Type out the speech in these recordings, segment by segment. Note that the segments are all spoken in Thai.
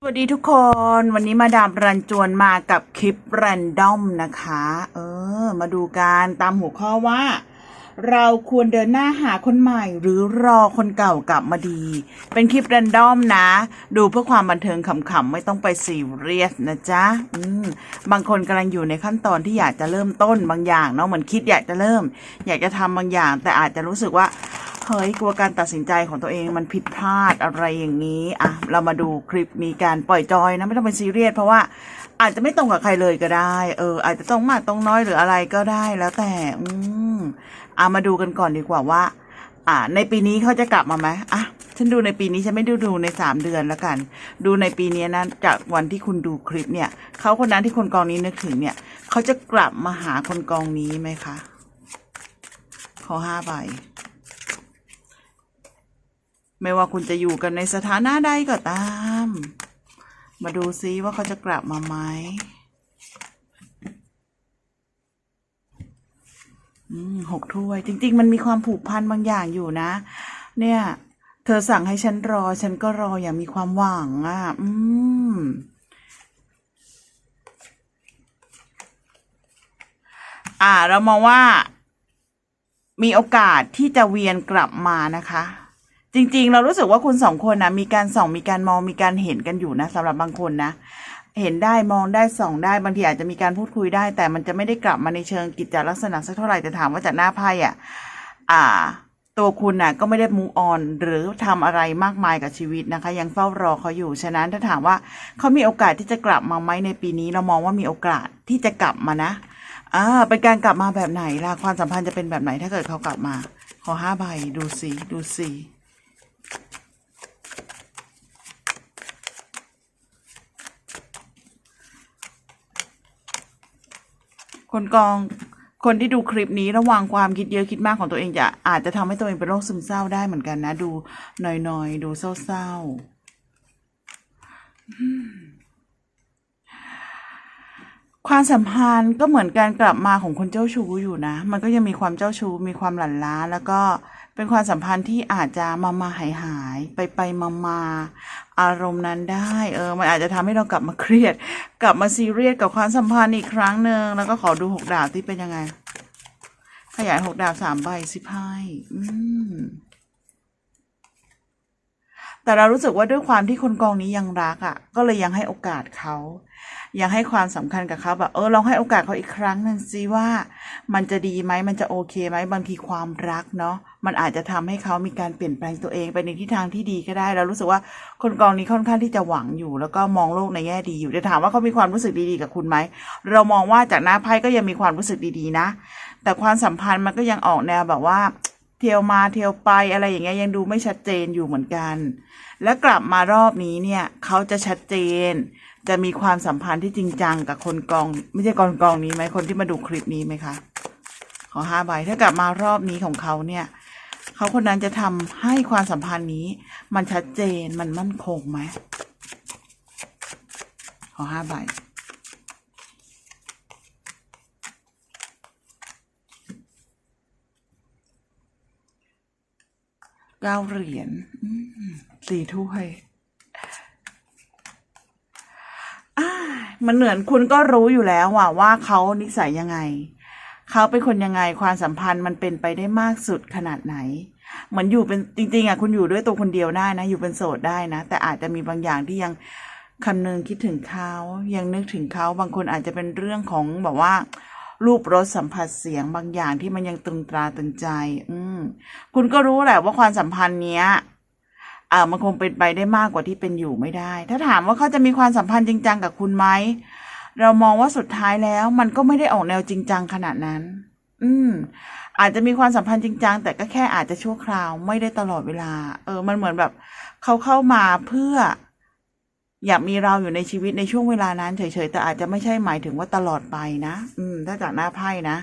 สวัสดีทุกคนวันนี้มาดามรันจวนมากับคลิปแรนดอมนะคะ เออ มาดูกันตามหัวข้อว่า เราควรเดินหน้าหาคนใหม่ หรือรอคนเก่ากลับมาดี เป็นคลิปแรนดอมนะ ดูเพื่อความบันเทิงขำๆ ไม่ต้องไปซีเรียสนะจ๊ะอืมบางคนกำลังอยู่ในขั้นตอนที่อยากจะเริ่มต้นบางอย่างเนาะเหมือนคิดอยากจะเริ่ม อยากจะทำบางอย่าง แต่อาจจะรู้สึกว่า เฮ้ยกลัวการตัดสินใจของตัวเองมันผิดพลาดอะไรอย่างนี้อะเรามาดูคลิปมีการปล่อยจอยนะไม่ต้องเป็นซีเรียสเพราะว่าอาจจะไม่ตรงกับใครเลยก็ได้ เออ อาจจะตรงมากตรงน้อยหรืออะไรก็ได้แล้วแต่ อืมอะมาดูกันก่อนดีกว่าว่า อ่า ในปีนี้เขาจะกลับมาไหมอะฉันดูในปีนี้ฉันไม่ดูดูในสามเดือนแล้วกัน ดูในปีนี้นะจากวันที่คุณดูคลิปเนี่ยเขาคนนั้นที่คนกองนี้นึกถึงเนี่ยเขาจะกลับมาหาคนกองนี้ไหมคะขอห้าใบ ไม่ว่าคุณจะอยู่กันในสถานะใดก็ตาม มาดูซิว่าเขาจะกลับมาไหมหกถ้วย จริง ๆ มันมีความผูกพันบางอย่างอยู่นะ เนี่ย เธอสั่งให้ฉันรอ ฉันก็รออย่างมีความหวังอะ อืมอ่า เรามองว่า มีโอกาสที่จะเวียนกลับมานะคะ จริง ๆ เรารู้สึกว่าคุณสองคนนะมีการส่องมีการมองมีการเห็นกันอยู่นะสำหรับบางคนนะเห็นได้มองได้ส่องได้บางทีอาจจะมีการพูดคุยได้ แต่มันจะไม่ได้กลับมาในเชิงกิจจลักษณะสักเท่าไหร่แต่ถามว่าจากหน้าไพ่อะอ่า ตัวคุณน่ะก็ไม่ได้มูออนหรือทำอะไรมากมายกับชีวิตนะคะ ยังเฝ้ารอเขาอยู่ ฉะนั้นถ้าถามว่าเขามีโอกาสที่จะกลับมาไหมในปีนี้ เรามองว่ามีโอกาสที่จะกลับมานะอ่าเป็นการกลับมาแบบไหนล่ะความสัมพันธ์จะเป็นแบบไหนถ้าเกิดเขากลับมา ขอห้าใบดูสิดูสิ คนกองคนที่ดูคลิปนี้ระวังความคิดเยอะคิดมากของตัวเองจะอาจจะทำให้ตัวเองเป็นโรคซึมเศร้าได้เหมือนกันนะ ดูหน่อยๆ ดูเศร้าๆ ความสัมพันธ์ก็เหมือนการกลับมาของคนเจ้าชู้อยู่นะ มันก็ยังมีความเจ้าชู้มีความหลั่นล้าแล้วก็ เป็นความสัมพันธ์ที่อาจจะมามาหายหายไปไปมามาอารมณ์นั้นได้เออมันอาจจะทำให้เรากลับมาเครียด กลับมาซีเรียสกับความสัมพันธ์อีกครั้งหนึ่งแล้วก็ขอดูหกดาบที่เป็นยังไง ขยายหกดาบสามใบสิบไพ่อืม แต่เรารู้สึกว่าด้วยความที่คนกองนี้ยังรักอะ่ะ ก็เลยยังให้โอกาสเขายังให้ความสำคัญกับเขาแบบเออลองให้โอกาสเขาอีกครั้งหนึ่งสิว่า มันจะดีไหมมันจะโอเคไหมบางทีความรักเนาะมันอาจจะทำให้เขามีการเปลี่ยนแปลงตัวเองไปในทิศทางที่ดีก็ได้ เรารู้สึกว่าคนกองนี้ค่อนข้างที่จะหวังอยู่ แล้วก็มองโลกในแง่ดีอยู่แต่ถามว่าเขามีความรู้สึกดีๆกับคุณไหมเรามองว่าจากหน้าไพ่ก็ยังมีความรู้สึกดีๆนะ แต่ความสัมพันธ์มันก็ยังออกแนวแบบว่า เที่ยวมาเที่ยวไปอะไรอย่างเงี้ยยังดูไม่ชัดเจนอยู่เหมือนกัน แล้วกลับมารอบนี้เนี่ยเขาจะชัดเจน จะมีความสัมพันธ์ที่จริงจังกับคนกอง ไม่ใช่กองกองนี้ไหมคนที่มาดูคลิปนี้ไหมคะขอห้าใบถ้ากลับมารอบนี้ของเขาเนี่ยเขาคนนั้นจะทำให้ความสัมพันธ์นี้ มันชัดเจนมันมั่นคงไหมขอห้าใบ เก้าเหรียญสี่ถ้วยมันเหมือนคุณก็รู้อยู่แล้วว่าว่าเขานิสัยยังไง เขาเป็นคนยังไงความสัมพันธ์มันเป็นไปได้มากสุดขนาดไหน เหมือนอยู่เป็นจริง ๆอะคุณอยู่ด้วยตัวคนเดียวได้นะ อยู่เป็นโสดได้นะ แต่อาจจะมีบางอย่างที่ยังคำนึงคิดถึงเขายังนึกถึงเขาบางคนอาจจะเป็นเรื่องของแบบว่า รูปรสสัมผัสเสียงบางอย่างที่มันยังตรึงตราตรึงใจ อืมคุณก็รู้แหละว่าความสัมพันธ์เนี้ยอ่ามันคงเป็นไปได้มากกว่าที่เป็นอยู่ไม่ได้ ถ้าถามว่าเขาจะมีความสัมพันธ์จริงจังกับคุณไหมเรามองว่าสุดท้ายแล้ว มันก็ไม่ได้ออกแนวจริงจังขนาดนั้น อืม อาจจะมีความสัมพันธ์จริงจังแต่ก็แค่อาจจะชั่วคราวไม่ได้ตลอดเวลา เออ มันเหมือนแบบ เขาเข้ามาเพื่อ อยากมีเราอยู่ในชีวิตในช่วงเวลานั้นเฉยๆ แต่อาจจะไม่ใช่หมายถึงว่าตลอดไปนะ อืม ถ้าจากหน้าไพ่นะ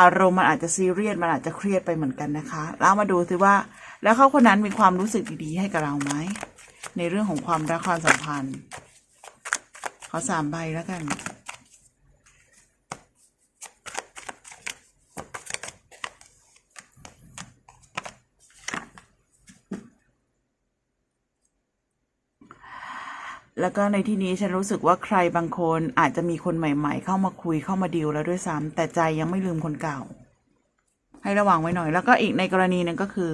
อารมณ์มันอาจจะซีเรียสมันอาจจะเครียดไปเหมือนกันนะคะ แล้วมาดูซิว่า แล้วเขาคนนั้นมีความรู้สึกดีๆ ให้กับเราไหม ในเรื่องของความรักความสัมพันธ์ ขอสามใบแล้วกัน แล้วก็ในที่นี้ฉันรู้สึกว่าใครบางคนอาจจะมีคนใหม่ๆ เข้ามาคุยเข้ามาดีลแล้วด้วยซ้ำแต่ใจยังไม่ลืมคนเก่า ให้ระวังไว้หน่อย แล้วก็อีกในกรณีหนึ่งก็คือ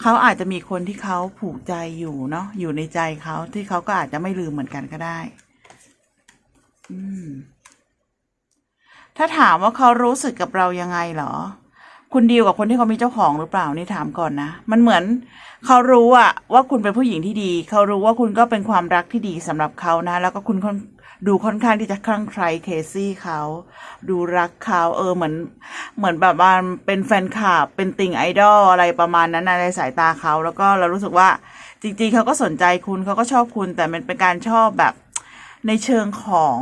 เขาอาจจะมีคนที่เขาผูกใจอยู่เนาะอยู่ในใจเขาที่เขาก็อาจจะไม่ลืมเหมือนกันก็ได้ อืมถ้าถามว่าเขารู้สึกกับเรายังไงเหรอ คุณดีลกับคนที่เขามีเจ้าของหรือเปล่านี่ถามก่อนนะ มันเหมือน เขารู้อะว่าคุณเป็นผู้หญิงที่ดี เขารู้ว่าคุณก็เป็นความรักที่ดีสำหรับเขานะ แล้วก็คุณดูค่อนข้างที่จะคลั่งไคล้เคซี่เขา ดูรักเขาเออเหมือน เหมือนแบบว่าเป็นแฟนคลับเป็นติ่งไอดอลอะไรประมาณนั้นในสายตาเขา แล้วก็เรารู้สึกว่าจริงๆเขาก็สนใจคุณเขาก็ชอบคุณ แต่มันเป็นการชอบแบบในเชิงของ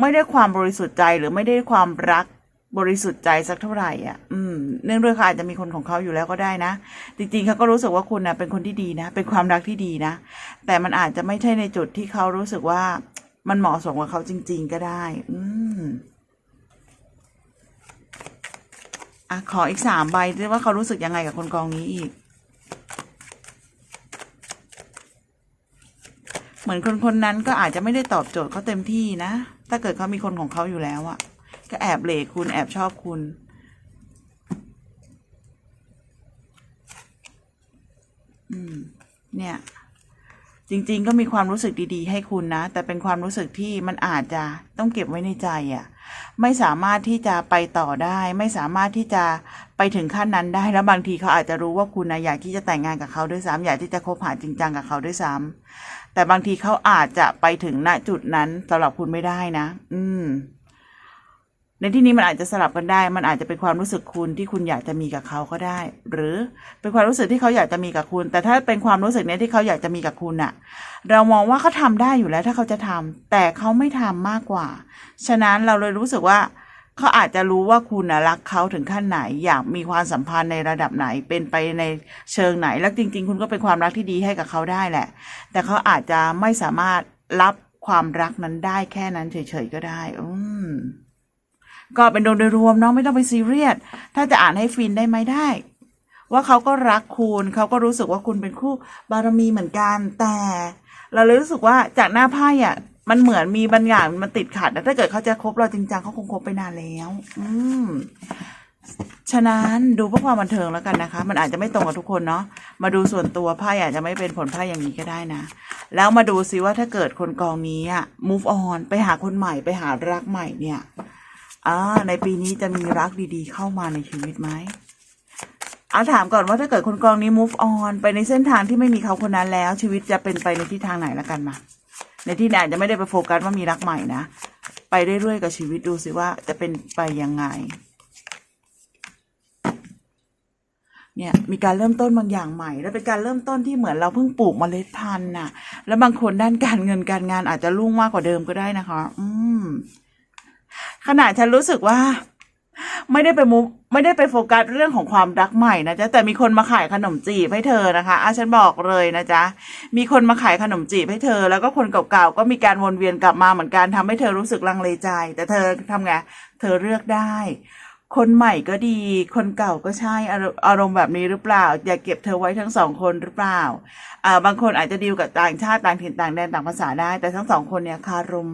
ไม่ได้ความบริสุทธิ์ใจหรือไม่ได้ความรัก บริสุทธิ์ใจสักเท่าไหร่อะ อืม เนื่องด้วยเขาอาจจะมีคนของเขาอยู่แล้วก็ได้นะ จริงๆเขาก็รู้สึกว่าคุณนะเป็นคนที่ดีนะ เป็นความรักที่ดีนะ แต่มันอาจจะไม่ใช่ในจุดที่เขารู้สึกว่ามันเหมาะสมกับเขาจริง ๆ ก็ได้ อืมอะขออีกสามใบด้วยว่าเขารู้สึกยังไงกับคนกองนี้อีก เหมือนคนคนนั้นก็อาจจะไม่ได้ตอบโจทย์เขาเต็มที่นะ ถ้าเกิดเขามีคนของเขาอยู่แล้วอะ ก็แอบเหลคุณแอบชอบคุณ อืม เนี่ย จริง ๆ ก็มีความรู้สึกดีๆ ให้คุณนะ แต่เป็นความรู้สึกที่มันอาจจะต้องเก็บไว้ในใจอะ่ะ ไม่สามารถที่จะไปต่อได้ ไม่สามารถที่จะไปถึงขั้นนั้นได้ แล้วบางทีเขาอาจจะรู้ว่าคุณนะอยากที่จะแต่งงานกับเขาด้วยซ้ำอยากที่จะคบหาจริงจังกับเขาด้วยซ้ำแต่บางทีเขาอาจจะไปถึงณจุดนั้นสำหรับคุณไม่ได้นะ อืม ในที่นี้มันอาจจะสลับกันได้ มันอาจจะเป็นความรู้สึกคุณที่คุณอยากจะมีกับเขาก็ได้ หรือเป็นความรู้สึกที่เขาอยากจะมีกับคุณ แต่ถ้าเป็นความรู้สึกเนี้ยที่เขาอยากจะมีกับคุณอะเรามองว่าเขาทำได้อยู่แล้วถ้าเขาจะทำแต่เขาไม่ทำมากกว่า ฉะนั้นเราเลยรู้สึกว่าเขาอาจจะรู้ว่าคุณนะรักเขาถึงขั้นไหน อยากมีความสัมพันธ์ในระดับไหน เป็นไปในเชิงไหน แล้วจริง ๆ คุณก็เป็นความรักที่ดีให้กับเขาได้แหละ แต่เขาอาจจะไม่สามารถรับความรักนั้นได้แค่นั้นเฉยๆก็ได้ อืม ก็เป็นโดยรวมเนาะไม่ต้องไปซีเรียสถ้าจะอ่านให้ฟินได้ไหมได้ ว่าเขาก็รักคุณเขาก็รู้สึกว่าคุณเป็นคู่บารมีเหมือนกัน แต่ เราเลยรู้สึกว่าจากหน้าไพ่อะมันเหมือนมีบางอย่างมันติดขัดนะถ้าเกิดเขาจะคบเราจริงจังเขาคงคบไปนานแล้ว อืมฉะนั้นดูเพื่อความบันเทิงแล้วกันนะคะ มันอาจจะไม่ตรงกับทุกคนเนาะมาดูส่วนตัวไพ่อาจจะไม่เป็นผลไพ่อย่างนี้ก็ได้นะ แล้วมาดูซิว่าถ้าเกิดคนกองนี้อะ move on ไปหาคนใหม่ไปหารักใหม่เนี่ย อ่า ในปีนี้จะมีรักดีๆ เข้ามาในชีวิตไหมอาถามก่อนว่าถ้าเกิดคนกองนี้ move on ไปในเส้นทางที่ไม่มีเขาคนนั้นแล้ว ชีวิตจะเป็นไปในทิศทางไหนละกันมา ในที่ไหนอาจจะไม่ได้ไปโฟกัสว่ามีรักใหม่นะ ไปเรื่อยๆกับชีวิตดูสิว่าจะเป็นไปยังไง เนี่ยมีการเริ่มต้นบางอย่างใหม่ แล้วเป็นการเริ่มต้นที่เหมือนเราเพิ่งปลูกเมล็ดพันธุ์น่ะ แล้วบางคนด้านการเงินการงานอาจจะรุ่งมากกว่าเดิมก็ได้นะคะ อืม ขนาดฉันรู้สึกว่า ไม่ได้ไปมุไม่ได้ไปโฟกัสเรื่องของความรักใหม่นะจ๊ะแต่มีคนมาขายขนมจีบให้เธอนะคะอาฉันบอกเลยนะจ๊ะมีคนมาขายขนมจีบให้เธอ แล้วก็คนเก่าๆก็มีการวนเวียนกลับมาเหมือนกันทำให้เธอรู้สึกลังเลใจ แต่เธอทำไงเธอเลือกได้ คนใหม่ก็ดี คนเก่าก็ใช่อารมณ์แบบนี้หรือเปล่า อย่าเก็บเธอไว้ทั้งสองคนหรือเปล่าอ่าบางคนอาจจะดีลกับต่างชาติต่างถิ่นต่างแดนต่างภาษาได้ แต่ทั้งสองคนเนี่ยคารม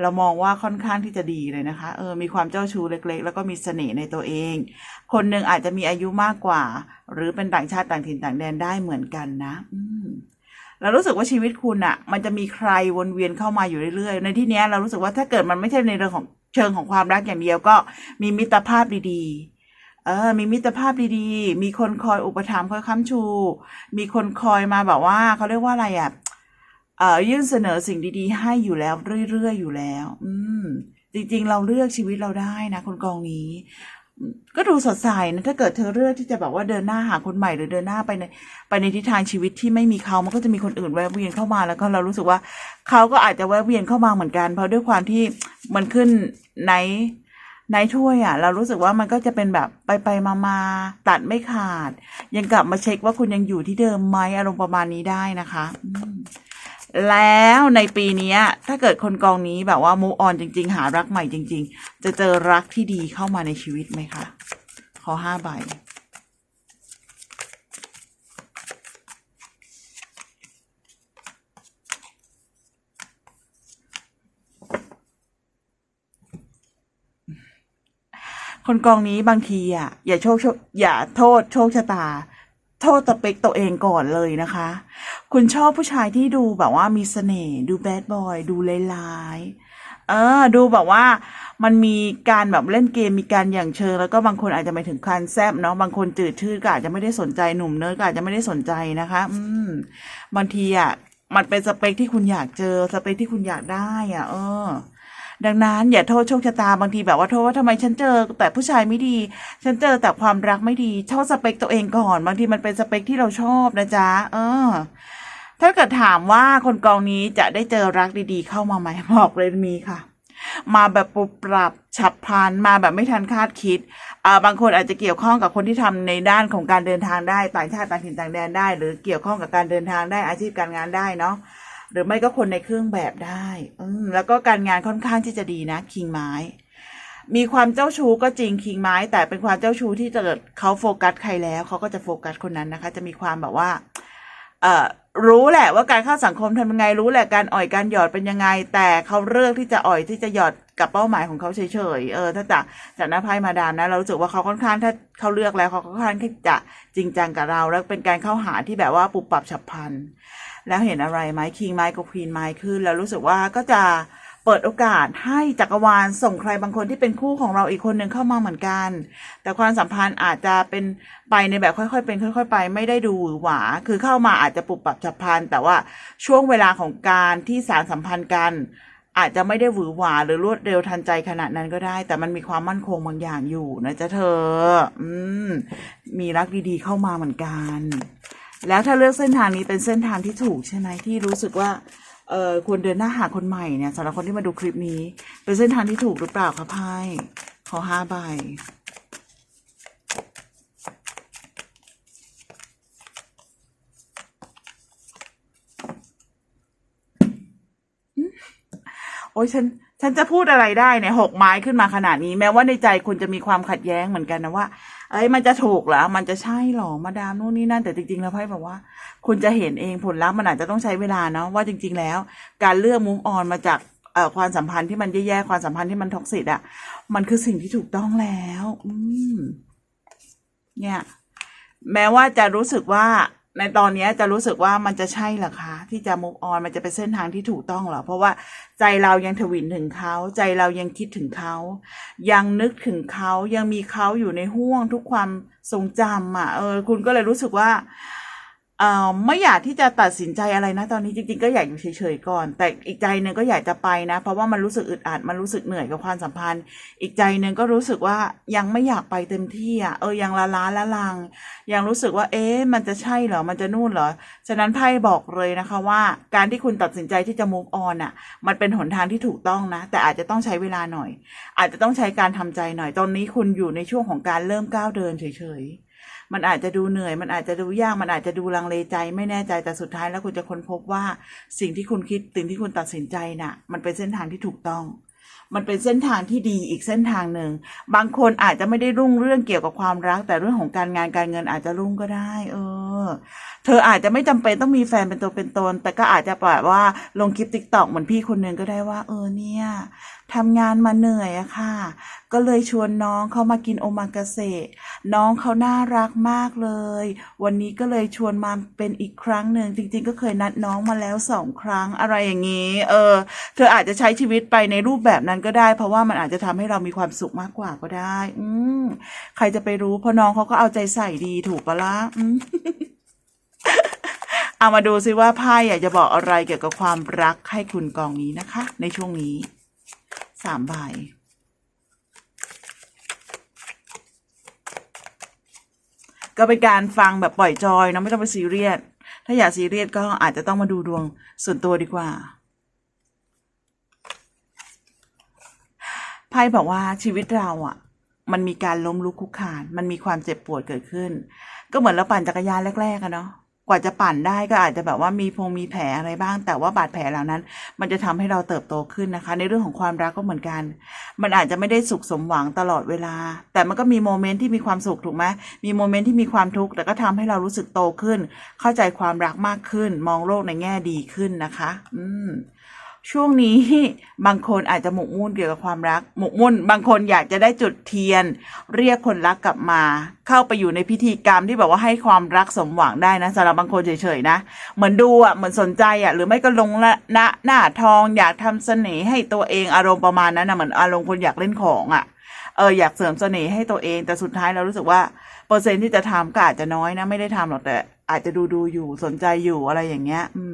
เรามองว่าค่อนข้างที่จะดีเลยนะคะเออมีความเจ้าชู้เล็ก ๆ แล้วก็มีเสน่ห์ในตัวเอง คนหนึ่งอาจจะมีอายุมากกว่า หรือเป็นต่างชาติต่างถิ่นต่างแดนได้เหมือนกันนะอืมเรารู้สึกว่าชีวิตคุณอะมันจะมีใครวนเวียนเข้ามาอยู่เรื่อยๆ ในที่นี้เรารู้สึกว่าถ้าเกิดมันไม่ใช่ในเรื่องของ เชิงของความรักอย่างเดียวก็มีมิตรภาพดีๆ เออ มีมิตรภาพดีๆ มีคนคอยอุปถัมภ์คอยค้ำชู มีคนคอยมาแบบว่าเขาเรียกว่าอะไรอะเอ่อยื่นเสนอสิ่งดีๆ ให้อยู่แล้วเรื่อยๆอยู่แล้ว อืม จริงๆ เราเลือกชีวิตเราได้นะคนกองนี้ก็ดูสดใสนะถ้าเกิดเธอเลือกที่จะแบบว่าเดินหน้าหาคนใหม่หรือเดินหน้าไปในไปในทิศทางชีวิตที่ไม่มีเขามันก็จะมีคนอื่นแวะเวียนเข้ามาแล้วก็เรารู้สึกว่าเขาก็อาจจะแวะเวียนเข้ามาเหมือนกัน เพราะด้วยความที่มันขึ้น ในในถ้วยอะ เรารู้สึกว่ามันก็จะเป็นแบบไปไปมามาตัดไม่ขาด ยังกลับมาเช็คว่าคุณยังอยู่ที่เดิมไหมอารมณ์ประมาณนี้ได้นะคะแล้วในปีนี้ถ้าเกิดคนกองนี้แบบว่ามูออนจริง ๆ หารักใหม่จริง ๆ จะเจอรักที่ดีเข้ามาในชีวิตไหมคะ ขอห้าใบ คนกองนี้บางทีอะอย่าโชคโชคอย่าโทษโชคชะตา โทษสเปคตัวเองก่อนเลยนะคะ คุณชอบผู้ชายที่ดูแบบว่ามีเสน่ห์ดูแบดบอยดูร้ายเออ ดูแบบว่ามันมีการแบบเล่นเกมมีการอย่างเชิง แล้วก็บางคนอาจจะไปถึงคันแซบเนาะบางคนจืดชืดก็อาจจะไม่ได้สนใจหนุ่มเนิร์ดก็อาจจะไม่ได้สนใจนะคะ อืมบางทีอะมันเป็นสเปคที่คุณอยากเจอสเปคที่คุณอยากได้อะ เออ ดังนั้นอย่าโทษโชคชะตาบางทีแบบว่าโทษว่าทำไมฉันเจอ แต่ผู้ชายไม่ดี ฉันเจอแต่ความรักไม่ดีชอบสเปคตัวเองก่อน บางทีมันเป็นสเปคที่เราชอบนะจ๊ะ เออ ถ้าเกิดถามว่าคนกองนี้จะได้เจอรักดีๆ เข้ามาไหมบอกเลยมีค่ะมาแบบปรับปรับฉับพลันมาแบบไม่ทันคาดคิดอ่าบางคนอาจจะเกี่ยวข้องกับคนที่ทำในด้านของการเดินทางได้ต่างชาติต่างถิ่นต่างแดนได้ หรือเกี่ยวข้องกับการเดินทางได้อาชีพการงานได้เนาะ หรือไม่ก็คนในเครื่องแบบได้แล้วก็การงานค่อนข้างที่จะดีนะ คิงไม้ มีความเจ้าชู้ก็จริงคิงไม้ แต่เป็นความเจ้าชู้ที่จะเกิดเขาโฟกัสใครแล้วเขาก็จะโฟกัสคนนั้นนะคะ จะมีความแบบว่า เอ่อรู้แหละว่าการเข้าสังคมทำยังไงรู้แหละการอ่อยการหยอดเป็นยังไง แต่เขาเลือกที่จะอ่อยที่จะหยอดกับเป้าหมายของเขาเฉยๆเออถ้าจากจากน้าไพ่มาดามนะ เรารู้สึกว่าเขาค่อนข้างถ้าเขาเลือกแล้วเขาค่อนข้างที่จะจริงจังกับเรา แล้วเป็นการเข้าหาที่แบบว่าปรับปรับฉับพลัน แล้วเห็นอะไรไหมคิงไม้กับควีนไม้ขึ้น แล้วรู้สึกว่าก็จะเปิดโอกาสให้จักรวาลส่งใครบางคนที่เป็นคู่ของเราอีกคนหนึ่งเข้ามาเหมือนกัน แต่ความสัมพันธ์อาจจะเป็นไปในแบบค่อยๆ เป็นค่อย ๆ ไปไม่ได้ดูหวือหวา คือเข้ามาอาจจะปรับปรับฉับพลัน แต่ว่าช่วงเวลาของการที่สารสัมพันธ์กัน อาจจะไม่ได้หวือหวาหรือรวดเร็วทันใจขนาดนั้นก็ได้ แต่มันมีความมั่นคงบางอย่างอยู่นะจ๊ะเธอ อืม มีรักดีๆเข้ามาเหมือนกัน แล้วถ้าเลือกเส้นทางนี้เป็นเส้นทางที่ถูกใช่ไหมที่รู้สึกว่าเออควรเดินหน้าหาคนใหม่เนี่ยสำหรับคนที่มาดูคลิปนี้ เป็นเส้นทางที่ถูกหรือเปล่าคะไพ่ขอห้าใบโอ้ยฉันฉันจะพูดอะไรได้เนี่ยหกไม้ขึ้นมาขนาดนี้ แม้ว่าในใจคุณจะมีความขัดแย้งเหมือนกันนะว่า เอ้ยมันจะถูกหรอมันจะใช่หรอมาดามนู่นนี่นั่นแต่จริงๆแล้วไพ่บอกว่า คุณจะเห็นเองผลลัพธ์มันอาจจะต้องใช้เวลาเนาะว่าจริง ๆ แล้ว การเลือกมุมออนมาจากเอ่อความสัมพันธ์ที่มันแย่ๆความสัมพันธ์ที่มันท็อกซิตอะ มันคือสิ่งที่ถูกต้องแล้ว อืม เนี่ย แม้ว่าจะรู้สึกว่าในตอนนี้จะรู้สึกว่ามันจะใช่หรอคะ ที่จะมุกออนมันจะเป็นเส้นทางที่ถูกต้องเหรอ เพราะว่าใจเรายังถวินถึงเขาใจเรายังคิดถึงเขา ยังนึกถึงเขายังมีเขาอยู่ในห่วงทุกความทรงจำอะเออคุณก็เลยรู้สึกว่า ไม่อยากที่จะตัดสินใจอะไรนะ ตอนนี้จริงๆก็อยากอยู่เฉยๆก่อน แต่อีกใจหนึ่งก็อยากจะไปนะ เพราะว่ามันรู้สึกอึดอัดมันรู้สึกเหนื่อยกับความสัมพันธ์ อีกใจหนึ่งก็รู้สึกว่ายังไม่อยากไปเต็มที่อะเออยังละล้าละลัง ยังรู้สึกว่าเอ๊ะมันจะใช่เหรอมันจะนู่นเหรอฉะนั้นไพ่บอกเลยนะคะว่า การที่คุณตัดสินใจที่จะ move on อะ มันเป็นหนทางที่ถูกต้องนะ แต่อาจจะต้องใช้เวลาหน่อย อาจจะต้องใช้การทำใจหน่อยตอนนี้คุณอยู่ในช่วงของการเริ่มก้าวเดินเฉยๆ มันอาจจะดูเหนื่อย มันอาจจะดูยาก มันอาจจะดูลังเลใจ ไม่แน่ใจแต่สุดท้ายแล้วคุณจะค้นพบว่าสิ่งที่คุณคิดสิ่งที่คุณตัดสินใจน่ะ มันเป็นเส้นทางที่ถูกต้องมันเป็นเส้นทางที่ดีอีกเส้นทางหนึ่ง บางคนอาจจะไม่ได้รุ่งเรื่องเกี่ยวกับความรัก แต่เรื่องของการงานการเงินอาจจะรุ่งก็ได้ เออ เธออาจจะไม่จำเป็นต้องมีแฟนเป็นตัวเป็นตน แต่ก็อาจจะแบบว่าลงคลิปติ๊กตอกเหมือนพี่คนหนึ่งก็ได้ว่า เออเนี่ยทำงานมาเหนื่อยอะค่ะ ก็เลยชวนน้องเขามากินโอมากาเสะน้องเขาน่ารักมากเลย วันนี้ก็เลยชวนมาเป็นอีกครั้งหนึ่งจริง ๆ ก็เคยนัดน้องมาแล้วสองครั้งอะไรอย่างนี้ เออ เธออาจจะใช้ชีวิตไปในรูปแบบนั้นก็ได้ เพราะว่ามันอาจจะทำให้เรามีความสุขมากกว่าก็ได้ อืมใครจะไปรู้เพราะน้องเขาก็เอาใจใส่ดีถูกปะละ่ะอืมเอามาดูซิว่าไพ่อยากจะบอกอะไรเกี่ยวกับความรักให้คุณกองนี้นะคะ ในช่วงนี้สามใบ ก็เป็นการฟังแบบปล่อยจอยเนาะไม่ต้องไปซีเรียสถ้าอยากซีเรียสก็อาจจะต้องมาดูดวงส่วนตัวดีกว่าไพ่บอกว่าชีวิตเราอะ มันมีการล้มลุกคลุกคลาน มันมีความเจ็บปวดเกิดขึ้น ก็เหมือนเราปั่นจักรยานแรกๆอะเนาะ กว่าจะปั่นได้ก็อาจจะแบบว่ามีพงมีแผลอะไรบ้าง แต่ว่าบาดแผลเหล่านั้น มันจะทำให้เราเติบโตขึ้นนะคะ ในเรื่องของความรักก็เหมือนกัน มันอาจจะไม่ได้สุขสมหวังตลอดเวลา แต่มันก็มีโมเมนต์ที่มีความสุขถูกไหมมีโมเมนต์ที่มีความทุกข์แต่ก็ทำให้เรารู้สึกโตขึ้น เข้าใจความรักมากขึ้น มองโลกในแง่ดีขึ้นนะคะ อืม ช่วงนี้บางคนอาจจะหมกมุ่นเกี่ยวกับความรัก หมกมุ่น บางคนอยากจะได้จุดเทียน เรียกคนรักกลับมา เข้าไปอยู่ในพิธีกรรมที่แบบว่าให้ความรักสมหวังได้นะสำหรับบางคนเฉยๆนะ เหมือนดูอะเหมือนสนใจอะหรือไม่ก็ลงละหน้าหน้าทอง อยากทำเสน่ห์ให้ตัวเองอารมณ์ประมาณนั้นนะเหมือนอารมณ์คนอยากเล่นของอะเอออยากเสริมเสน่ห์ให้ตัวเอง แต่สุดท้ายเรารู้สึกว่าเปอร์เซ็นต์ที่จะทำก็อาจจะน้อยนะไม่ได้ทำหรอกแต่อาจจะดูดูอยู่สนใจอยู่อะไรอย่างเงี้ย อืม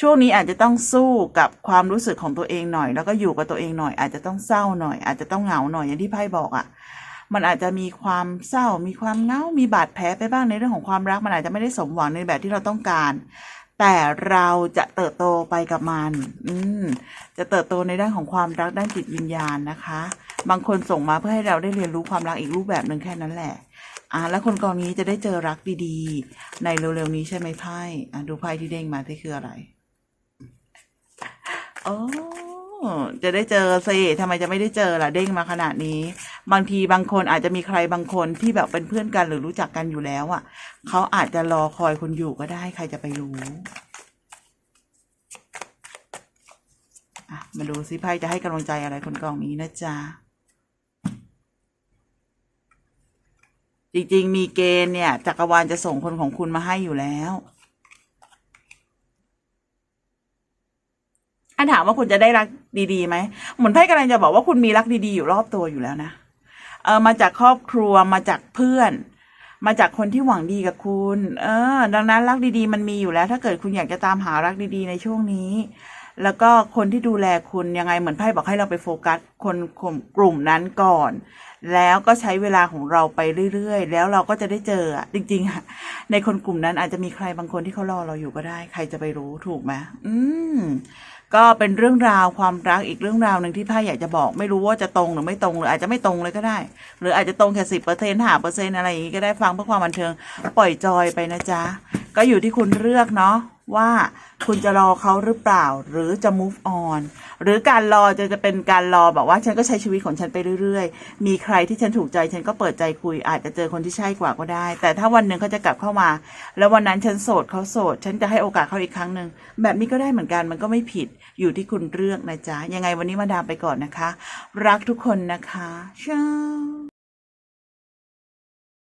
ช่วงนี้อาจจะต้องสู้กับความรู้สึกของตัวเองหน่อย แล้วก็อยู่กับตัวเองหน่อย อาจจะต้องเศร้าหน่อย อาจจะต้องเหงาหน่อยอย่างที่ไพ่บอกอะ่ะมันอาจจะมีความเศร้า มีความเหงา มีบาดแผลไปบ้างในเรื่องของความรัก มันอาจจะไม่ได้สมหวังในแบบที่เราต้องการ แต่เราจะเติบโตไปกับมัน อืม จะเติบโตในด้านของความรักด้านจิตวิญญาณนะคะ บางคนส่งมาเพื่อให้เราได้เรียนรู้ความรักอีกรูปแบบหนึ่งแค่นั้นแหละ อ่าแล้วคนกองนี้จะได้เจอรักดีๆ ในเร็วๆนี้ใช่ไหมไพ่อะดูไพ่ที่เด้งมาที่คืออะไรโอ้จะได้เจอสิทำไมจะไม่ได้เจอล่ะเด้งมาขนาดนี้ บางทีบางคนอาจจะมีใครบางคนที่แบบเป็นเพื่อนกันหรือรู้จักกันอยู่แล้วอะเขาอาจจะรอคอยคุณอยู่ก็ได้ใครจะไปรู้อะมาดูซิไพ่จะให้กำลังใจอะไรคนกองนี้นะจ๊ะ จริง ๆ มีเกณฑ์เนี่ยจักรวาลจะส่งคนของคุณมาให้อยู่แล้วอันถามว่าคุณจะได้รักดีๆไหมเหมือนไพ่กำลังจะบอกว่าคุณมีรักดีๆอยู่รอบตัวอยู่แล้วนะเออมาจากครอบครัวมาจากเพื่อน มาจากคนที่หวังดีกับคุณ เออ ดังนั้นรักดีๆ มันมีอยู่แล้ว ถ้าเกิดคุณอยากจะตามหารักดีๆ ในช่วงนี้ แล้วก็คนที่ดูแลคุณยังไงเหมือนไพ่บอกให้เราไปโฟกัสคนกลุ่มนั้นก่อน แล้วก็ใช้เวลาของเราไปเรื่อยๆ แล้วเราก็จะได้เจอจริงๆ ในคนกลุ่มนั้นอาจจะมีใครบางคนที่เขารอเราอยู่ก็ได้ ใครจะไปรู้ถูกไหมอืมก็เป็นเรื่องราวความรักอีกเรื่องราวหนึ่งที่ไพ่อยากจะบอก ไม่รู้ว่าจะตรงหรือไม่ตรงหรืออาจจะไม่ตรงเลยก็ได้ หรืออาจจะตรงแค่สิบเปอร์เซ็นต์ห้าเปอร์เซ็นต์อะไรอย่างงี้ก็ได้ฟังเพื่อความบันเทิง ปล่อยจอยไปนะจ๊ะก็อยู่ที่คุณเลือกเนาะ ว่าคุณจะรอเขาหรือเปล่า หรือจะ move on หรือการรอจะจะเป็นการรอแบบว่าฉันก็ใช้ชีวิตของฉันไปเรื่อยๆ มีใครที่ฉันถูกใจฉันก็เปิดใจคุย อาจจะเจอคนที่ใช่กว่าก็ได้ แต่ถ้าวันหนึ่งเขาจะกลับเข้ามา แล้ววันนั้นฉันโสดเขาโสด ฉันจะให้โอกาสเขาอีกครั้งหนึ่งแบบนี้ก็ได้เหมือนกันมันก็ไม่ผิดอยู่ที่คุณเลือกนะจ๊ะยังไงวันนี้มาดามไปก่อนนะคะ รักทุกคนนะคะเช้า